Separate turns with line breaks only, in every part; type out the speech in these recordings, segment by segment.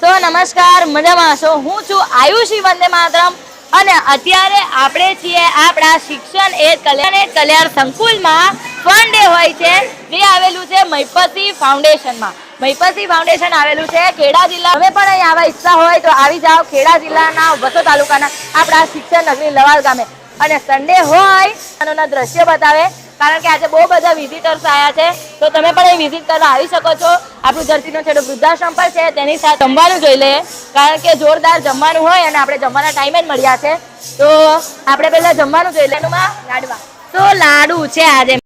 સો નમસ્કાર, મજામાં છો? હું છું આયુષી વંદે માતરમ અને અત્યારે આપણે છીએ આપણા શિક્ષણ એ કલ્યાણ એ કલ્યાણ સંકુલમાં ફન ડે હોય છે. જે આવેલું છે મૈપતિ ફાઉન્ડેશનમાં. મૈપતિ ફાઉન્ડેશન આવેલું છે ખેડા જિલ્લા. તમે પણ અહીં આવા ઈચ્છા હોય તો આવી જાઓ ખેડા જિલ્લાના વસો તાલુકાના આપણા શિક્ષણ નગરી લવાલ ગામે. અને સન્ડે હોય આનોના દ્રશ્ય બતાવે. કારણ કે આજે બહુ બધા વિઝિટર્સ આવ્યા છે. તો તમે પણ એ વિઝિટ કરવા આવી શકો છો. આપણું ધરતીનો છેડો વૃદ્ધાશ્રમ પણ છે. તેની સાથે જમવાનું જોઈ લઈએ. કારણ કે જોરદાર જમવાનું હોય અને આપણે જમવાના ટાઈમે જ મળ્યા છે. તો આપણે પહેલાં જમવાનું જોઈ લઈએ. લાડવા. તો લાડુ છે આજે.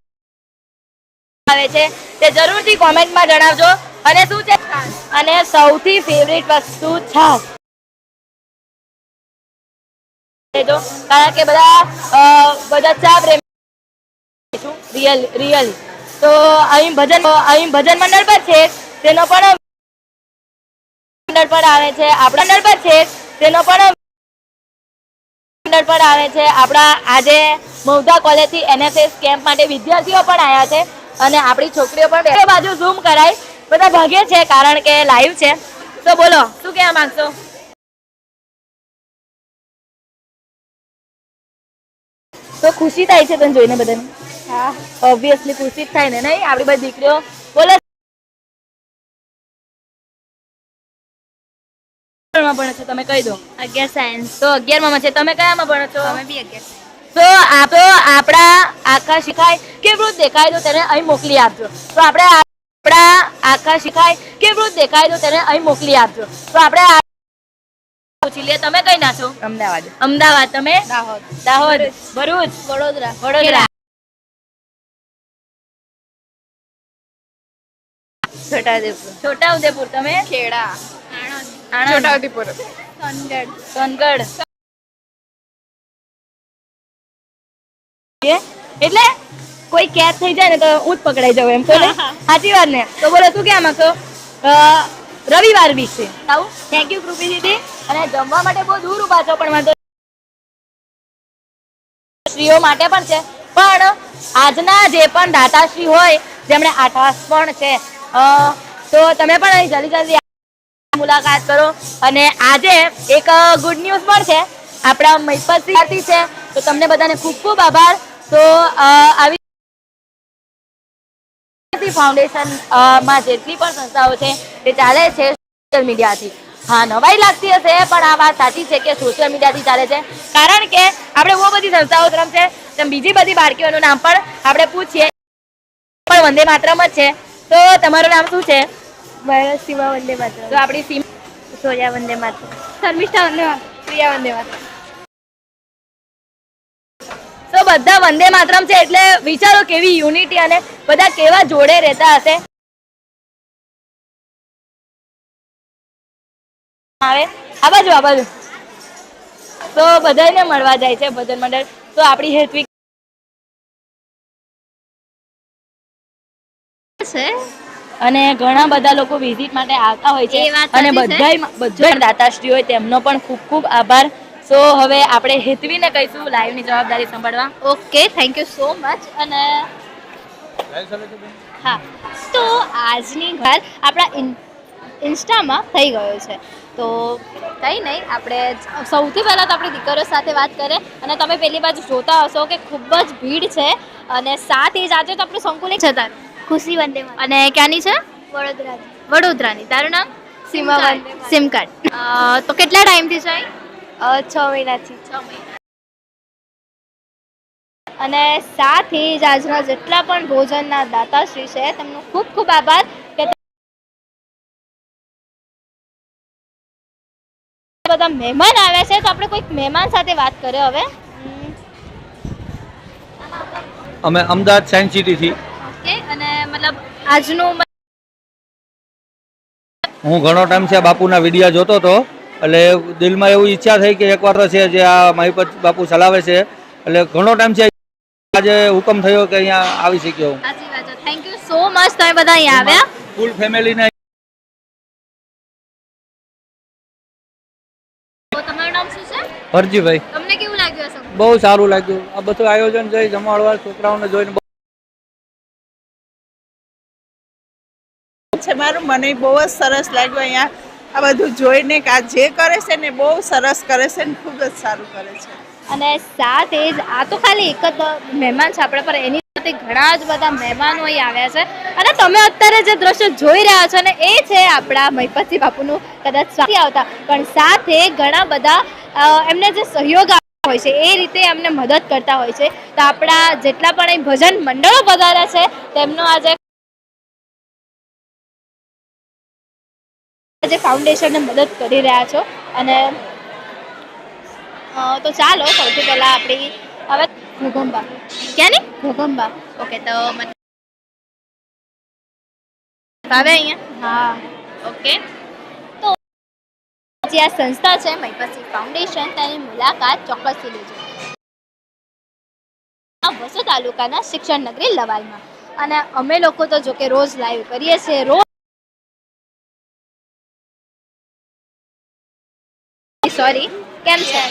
આવે છે. તે જરૂરથી કોમેન્ટમાં જણાવજો. અને શું છે? અને સૌથી ફેવરિટ વસ્તુ છાશ. કારણ કે બધા બધા ચા પ્રેમી રિયલ રિયલ તો અહીં ભજન અહીં ભજન મંડળ પર છે. તેનો પણ મંડળ પર આવે છે. આપણા મંડળ પર છે. તેનો પણ મંડળ પર આવે છે. આપણા આજે મૌધા કોલેજથી એનએસએસ કેમ્પ માટે વિદ્યાર્થીઓ પણ આવ્યા છે. અને આપણી છોકરીઓ પણ બે બાજુ ઝૂમ કરાય. બધા ભાગે છે કારણ કે લાઈવ છે. તો બોલો, શું કહેવા માંગશો? તો ખુશી થાય છે તને જોઈને બધાને? હા. ઓબ્વિયસલી ખુશી જ થાય ને નહીં? આપણી બધી દીકરીઓ બોલે. માં ભણો છો તમે કહી દો.
અગિયાર સાયન્સ
તો અગિયારમાં છે તમે કયામાં ભણો છો?
અમે બી અગિયાર
તો આપ આપણા આખા શીખાય કે વૃદ્ધ દેખાય તો તેને અહીં મોકલી આપજો. તો આપણે આપણા આખા શીખાય કે વૃદ્ધ દેખાય તો તેને અહીં મોકલી આપજો. તો આપણે પૂછી લઈએ તમે કઈ ના છો?
અમદાવાદ.
અમદાવાદ તમે?
દાહોદ.
દાહોદ. ભરૂચ.
વડોદરા.
વડોદરા.
છોટાઉદેપુર.
છોટાઉદેપુર તમે?
ખેડા.
આણંદ.
છોટાઉદેપુર. સોનગઢ.
સોનગઢ. એટલે કોઈ કેચ થઈ જાય ને તો હું જ પકડાઈ જાઉં એમ તો સાચી વાત ને? તો બોલો શું કેમ અ, રવિવાર વિશે. આવું? થેન્ક યુ કૃપી દીદી અને જમવા માટે બહુ દૂર ઊભા છો પણ વાંધો સ્ત્રીઓ માટે પણ છે. પણ આજના જે પણ દાતાશ્રી હોય જેમણે આઠાસ પણ છે તો તમે પણ અહીં જલ્દી જલ્દી મુલાકાત કરો. અને આજે એક ગુડ ન્યૂઝ પણ છે. આપણા મહિપત વિદ્યાર્થી છે. તો તમને બધાને ખૂબ ખૂબ આભાર. તો અ, આવી ફાઉન્ડેશનમાં જેટલી પણ સંસ્થાઓ છે તે ચાલે છે સોશિયલ મીડિયાથી હા નવાઈ લાગતી હશે પણ આ વાત સાચી છે કે સોશિયલ મીડિયાથી ચાલે છે. કારણ કે આપણે બહુ બધી સંસ્થાઓ તરફ છે તેમ બીજી બધી બાળકીઓનું નામ પણ આપણે પૂછીએ. પણ વંદે માત્રમ જ છે. તો તમારું નામ શું છે?
મારા સીમા વંદે માત્ર
તો આપણી સીમા
સોયા વંદે માત્ર શર્મિષ્ઠા વંદે માત્ર પ્રિયા વંદે માત્ર
બધા વંદે માતરમ છે એટલે વિચારો કેવી યુનિટી અને બધા કેવા જોડે રહેતા હશે. આવે? આ બાજુ આ બાજુ. તો બધાને મળવા જાય છે ભજન મંડળ. તો આપણી હેતવી
છે.
અને ઘણા બધા લોકો વિઝિટ માટે આવતા હોય છે. અને બધા બધા દાતાશ્રી હોય તેમનો પણ ખૂબ ખૂબ આભાર. સો હવે આપણે હેતવીને કહીશું લાઈવની જવાબદારી સંભાળવા.
Okay thank you so much અને હા તો આજની વાત આપણા ઇન્સ્ટામાં થઈ ગયો છે. તો કંઈ નહીં આપણે સૌથી પહેલાં તો આપણી દીકરીઓ સાથે વાત કરીએ. અને તમે પેલી બાજુ જોતા હશો કે ખૂબ જ ભીડ છે. અને સાત એજ આજે તો આપણું સંકુલ છે તારું
ખુશી વંદે
અને ક્યાંની છે?
વડોદરા
વડોદરાની. તારું નામ?
સીમા
સિમ કાર્ડ તો કેટલા ટાઈમથી છે
છ મહિનાથી.
છ મહિના. અને સાથે જ આજના જેટલા પણ ભોજનના દાતાશ્રી છે તેમનો ખૂબ ખૂબ આભાર કે બધા મહેમાન આવ્યા છે તો આપણે કોઈક મહેમાન સાથે વાત કરીએ હવે.
અમે અમદાવાદ સાયન્સ સિટીથી
ઓકે અને મતલબ આજનું
હું ઘણો ટાઈમ છે બાપુના વીડિયો જોતો હતો એટલે દિલમાં એવું ઈચ્છા થઈ કે એકવાર તો છે જે આ મહિપત બાપુ ચલાવે છે. એટલે ઘણો ટાઈમ છે આજે હુકમ થયો કે અહીંયા આવી શક્યો હું.
થેન્ક યુ સો મચ તમે બધા અહીંયા આવ્યા.
ફૂલ ફેમિલીને
તો તમારું નામ શું છે?
હરજીભાઈ.
તમને કેવું લાગ્યું
બહુ સારું લાગ્યું. આ બધું આયોજન જોઈ જમાડવા છોકરાઓને જોઈને
છે. મારું મને બહુ જ સરસ લાગ્યું અહીંયા. આ બધું જોઈને કે જે કરે છે ને બહુ સરસ કરે છે ને ખૂબ જ સારું કરે છે.
અને સાથે જ આ તો ખાલી એક જ મહેમાન છે આપણા પર, એની સાથે ઘણા જ બધા મહેમાનો અહીં આવ્યા છે. અને તમે અત્યારે જે દ્રશ્ય જોઈ રહ્યા છો ને, એ છે આપણા મહિપતસિંહ બાપુનું કદાચ નથી આવતા, પણ સાથે ઘણા બધા એમને જે સહયોગ હોય છે, એ રીતે એમને મદદ કરતા હોય છે. તો આપણા જેટલા પણ અહીં ભજન મંડળો વધારે છે, તેમનો આજે જે ફાઉન્ડેશનને મદદ કરી રહ્યા છો. અને તો ચાલો, સૌથી પહેલા આપણી, હવે ઘોઘંબા. ક્યાંની? ઘોઘંબા. ઓકે તો મને અહીંયા? હા. ઓકે તો જે આ સંસ્થા છે મહિપતસિંહ ફાઉન્ડેશન તેની મુલાકાત ચોક્કસથી લેજો. વસો તાલુકાના શિક્ષણ નગરી લવાલમાં. અને અમે લોકો તો જો કે રોજ લાઈવ કરીએ છીએ, રોજ સોરી. કેમ છે?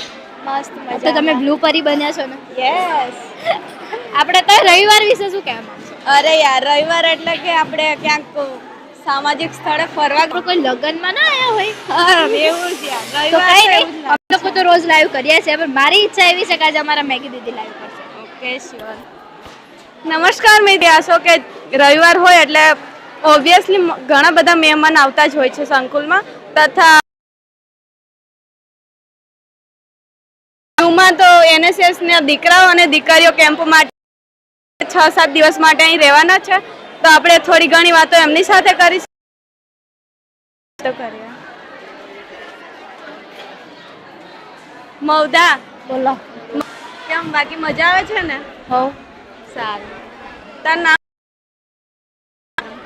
મસ્ત
તો તમે બ્લુ પરી બન્યા છો ને?
યસ
આપણે તો રવિવાર વિશે શું કહેવા
અરે યાર રવિવાર એટલે કે આપણે ક્યાંક સામાજિક સ્થળે ફરવા
કોઈ લગ્નમાં ના આવ્યા હોય?
હા એવું જ યાર. રવિવાર તો
નહીં. અમે લોકો તો રોજ લાઈવ કરીએ છીએ પણ મારી ઈચ્છા એવી છે કે આજે અમારા મેગી દીદી લાઈવ કરશે.
ઓકે શ્યોર નમસ્કાર મેં શો કે રવિવાર હોય એટલે ઓબ્વિયસલી ઘણા બધા મહેમાન આવતા જ હોય છે સંકુલમાં. તથા જૂમાં એનએસએસ ને દીકરાઓ અને દીકરીઓ કેમ્પ માટે છ સાત દિવસ માટે અહીં રહેવાના છે. તો આપણે થોડી ઘણી વાતો એમની સાથે કરીશું. તો કરીએ. મૌદા
બોલો.
કેમ બાકી મજા આવે છે ને?
હો.
સારું. તાર નામ?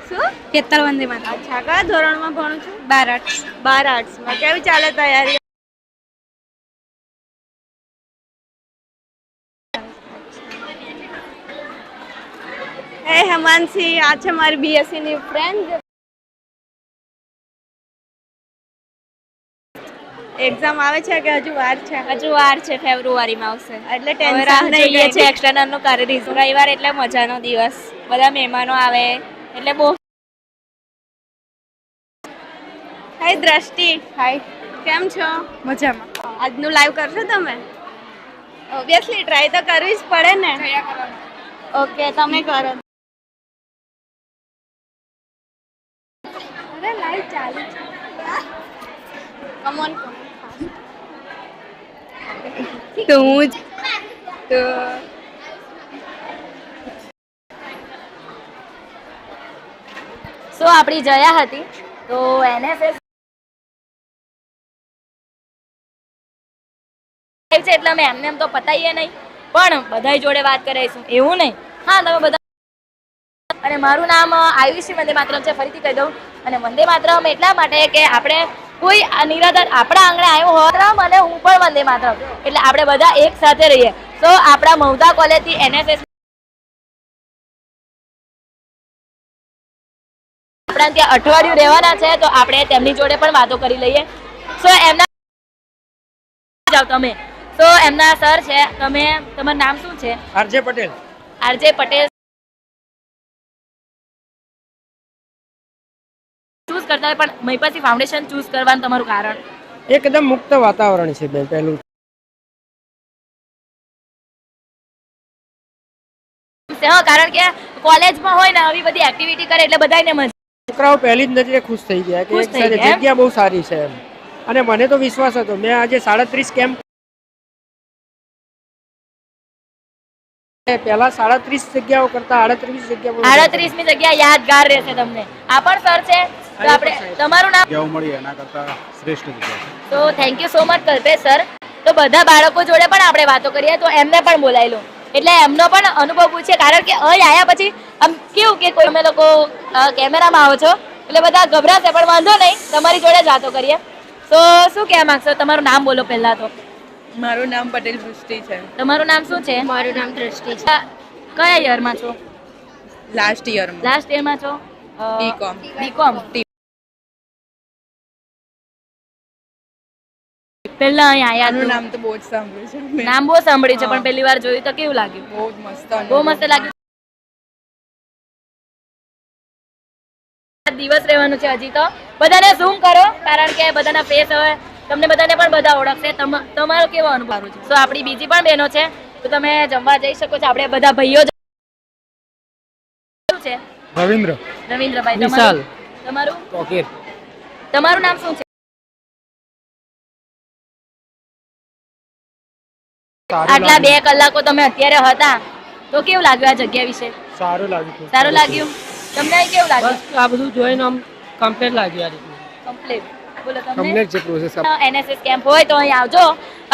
શું?
કેતર વંદે માતા
અચ્છા કયા ધોરણમાં ભણું છું?
બાર આર્ટ્સ.
બાર આર્ટ્સમાં. કેવી ચાલે તૈયારી? હેમાંશી આ છે મારી બીએસસી ની ફ્રેન્ડ એક્ઝામ આવે છે કે હજુ વાર છે?
હજુ વાર છે ફેબ્રુઆરીમાં આવશે.
એટલે ટેન્શન નહીં
છે એક્સટર્નલનું કરી દીધું રવિવાર એટલે મજાનો દિવસ. બધા મહેમાનો આવે એટલે બહુ
હાય દ્રષ્ટિ.
હાય
કેમ છો?
મજામાં.
આજનું લાઈવ કરશો તમે? ઓબ્વિયસલી ટ્રાય તો કરવી જ પડે ને. ઓકે તમે કરો. અરે લાઈવ ચાલુ છે. કમોન તો હું તો
સો આપણી જયા હતી. તો એને છે એટલે અમે એમને એમ તો પતાઈએ નહીં. પણ બધાય જોડે વાત કરાઈશું. એવું નહીં. હા તમે બધા અને મારું નામ આયુષી વંદે માતરમ છે ફરીથી કહી દઉં. અને વંદે માતરમ એટલા માટે કે આપણે કોઈ નિરાધાર આપણા આંગણે આવ્યો હોય અને હું પણ વંદે માતરમ. એટલે આપણે બધા એક સાથે રહીએ. તો આપણા મૌદા કોલેજથી એનએસએસ આપણા ત્યાં અઠવાડિયું રહેવાના છે તો આપણે તેમની જોડે પણ વાતો કરી લઈએ. સો એમના જાઓ તમે. તો એમના સર છે તમે તમારું નામ શું છે?
RJ Patel.
RJ Patel choose કરતા હોય પણ મહિપતસિંહ ફાઉન્ડેશન ચૂઝ કરવાનું તમારું કારણ?
એકદમ મુક્ત વાતાવરણ છે બેન પહેલું.
હા કારણ કે કોલેજમાં હોય ને આવી બધી એક્ટિવિટી કરે એટલે બધાને મજા
છોકરાઓ પહેલી જ નજરે ખુશ થઈ ગયા કે એક સાથે જગ્યા બહુ સારી છે એમ. અને મને તો વિશ્વાસ હતો મેં આજે સાડત્રીસ કેમ્પ પેલા સાડત્રીસ જગ્યાઓ કરતા આડત્રીસ જગ્યાઓ વધારે.
આડત્રીસમી જગ્યા યાદગાર રહેશે તમને. આ પણ સર છે તો આપણે તમારું નામ?
જગ્યાઓ મળી એના કરતાં શ્રેષ્ઠ જગ્યા
તો thank you so much Kalpesh sir તો બધા બાળકો જોડે પણ આપણે વાતો કરીએ તો એમને પણ બોલાવી લો એટલે એમનો પણ અનુભવ પૂછીએ કારણ કે અહીં આવ્યા પછી આમ કેવું કે કોઈ અમે લોકો કેમેરામાં આવો છો એટલે બધા ગભરાશે પણ વાંધો નહીં તમારી જોડે જ વાતો કરીએ. તો શું કહેવા માંગશો? તમારું નામ બોલો પહેલા તો.
મારું નામ પટેલ વૃષ્ટિ છે.
તમારું નામ શું છે?
મારું નામ દ્રષ્ટિ છે.
કયા યરમાં છો?
લાસ્ટ યરમાં
લાસ્ટ યરમાં છો?
બીકોમ
બીકોમ પહેલા અહીં આયા
આનું નામ તો બહુ જ સાંભળ્યું છે
નામ બહુ સાંભળ્યું છે પણ પહેલી વાર જોયું તો કેવું લાગ્યું?
બહુ જ મસ્ત
બહુ. મસ્ત લાગ્યું. દિવસ રહેવાનું છે હજી તો. બધાને ઝૂમ કરો કારણ કે બધાના ફેસ હવે તમને બધાને પણ બધા ઓળખશે. તમારો કેવો અનુભવ છે? તો આપણી બીજી પણ બહેનો છે. તો તમે જમવા જઈ શકો છો. આપણે બધા ભાઈઓ છે?
રવિન્દ્ર.
રવિન્દ્રભાઈ તમારું? તમારું? તમારું નામ શું છે? આટલા બે કલાકો તમે અત્યારે હતા. તો કેવું લાગ્યું આ જગ્યા વિશે?
સારું લાગ્યું
સારું લાગ્યું? તમને કેવું લાગ્યું?
આ બધું જોઈને આમ કમ્પ્લીટ લાગ્યું આ
કમ્પ્લીટ
કમ્પ્લીટ છે પ્રોસેસ
એનએસએસ કેમ્પ હોય તો અહીં આવજો.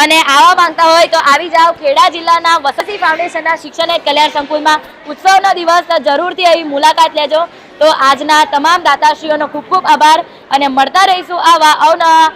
અને આવવા માંગતા હોય તો આવી જાઓ ખેડા જિલ્લાના વસતી ફાઉન્ડેશનના શિક્ષણ અને કલ્યાણ સંકુલમાં. ઉત્સવનો દિવસ જરૂરથી અહીં મુલાકાત લેજો. તો આજના તમામ દાતાશ્રીઓનો ખૂબ ખૂબ આભાર અને મળતા રહીશું આવા અવનવા